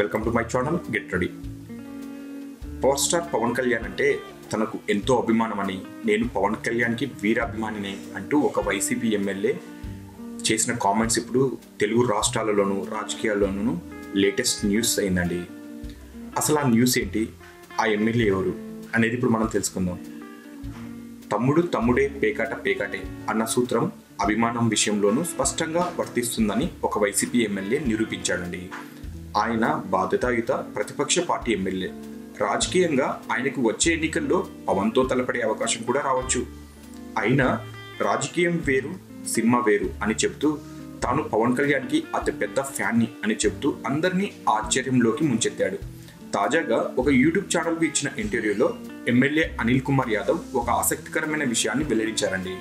Welcome to my channel get ready power star Pawan Kalyan అంటే తనకు ఎంతో అభిమానమని నేను పవన్ కళ్యాణ్కి వీరాభిమానినే అంటూ ఒక వైసీపీ ఎమ్మెల్యే చేసిన కామెంట్స్ ఇప్పుడు తెలుగు రాష్ట్రాలలోనూ రాజకీయాల్లోనూ లేటెస్ట్ న్యూస్ అయిందండి. అసలు ఆ న్యూస్ ఏంటి? ఆ ఎమ్మెల్యే ఎవరు? అనేది ఇప్పుడు మనం తెలుసుకుందాం. తమ్ముడు తమ్ముడే పేకాట పేకాటే అన్న సూత్రం అభిమానం విషయంలోనూ స్పష్టంగా వర్తిస్తుందని ఒక వైసీపీ ఎమ్మెల్యే నిరూపించాడండి. ఆయన బాధ్యతాయుత ప్రతిపక్ష పార్టీ ఎమ్మెల్యే. రాజకీయంగా ఆయనకు వచ్చే ఎన్నికల్లో పవన్తో తలపడే అవకాశం కూడా రావచ్చు. అయినా రాజకీయం వేరు సినిమా వేరు అని చెబుతూ తాను పవన్ కళ్యాణ్కి అతి పెద్ద ఫ్యాన్ని అని చెబుతూ అందరినీ ఆశ్చర్యంలోకి ముంచెత్తాడు. తాజాగా ఒక యూట్యూబ్ ఛానల్కు ఇచ్చిన ఇంటర్వ్యూలో ఎమ్మెల్యే అనిల్ కుమార్ యాదవ్ ఒక ఆసక్తికరమైన విషయాన్ని వెల్లడించారండి.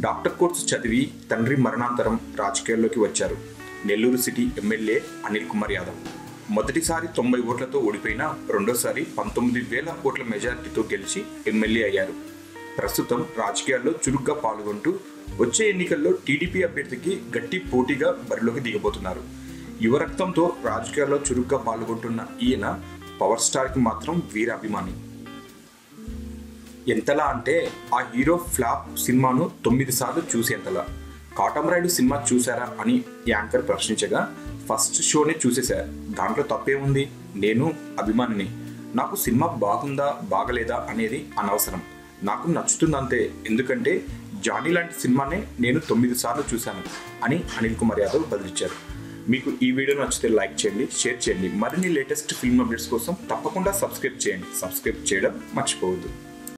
డాక్టర్ కోర్స్ చదివి తండ్రి మరణాంతరం రాజకీయాల్లోకి వచ్చారు. Nellore city MLA Anil Kumar Yadav. మొదటిసారి తొంభై ఓట్లతో ఓడిపోయినా రెండోసారి పంతొమ్మిది వేల ఓట్ల మెజారిటీతో గెలిచి ఎమ్మెల్యే అయ్యారు. ప్రస్తుతం రాజకీయాల్లో చురుగ్గా పాల్గొంటూ వచ్చే ఎన్నికల్లో టీడీపీ అభ్యర్థికి గట్టి పోటీగా బరిలోకి దిగబోతున్నారు. యువరక్తంతో రాజకీయాల్లో చురుగ్గా పాల్గొంటున్న ఈయన పవర్ స్టార్కి మాత్రం వీరాభిమాని. ఎంతలా అంటే ఆ హీరో ఫ్లాప్ సినిమాను తొమ్మిది సార్లు చూసేంతలా. కాటమరాయుడు సినిమా చూసారా అని యాంకర్ ప్రశ్నించగా ఫస్ట్ షోనే చూసేశారు దాంట్లో తప్పేముంది? నేను అభిమానిని. నాకు సినిమా బాగుందా బాగలేదా అనేది అనవసరం. నాకు నచ్చుతుందంతే. ఎందుకంటే జానీ లాంటి సినిమానే నేను తొమ్మిది సార్లు చూశాను అని అనిల్ కుమార్ యాదవ్ బదిలిచ్చారు. మీకు ఈ వీడియో నచ్చితే లైక్ చేయండి షేర్ చేయండి. మరిన్ని లేటెస్ట్ ఫిల్మ్ అప్డేట్స్ కోసం తప్పకుండా సబ్స్క్రైబ్ చేయండి. సబ్స్క్రైబ్ చేయడం మర్చిపోవద్దు.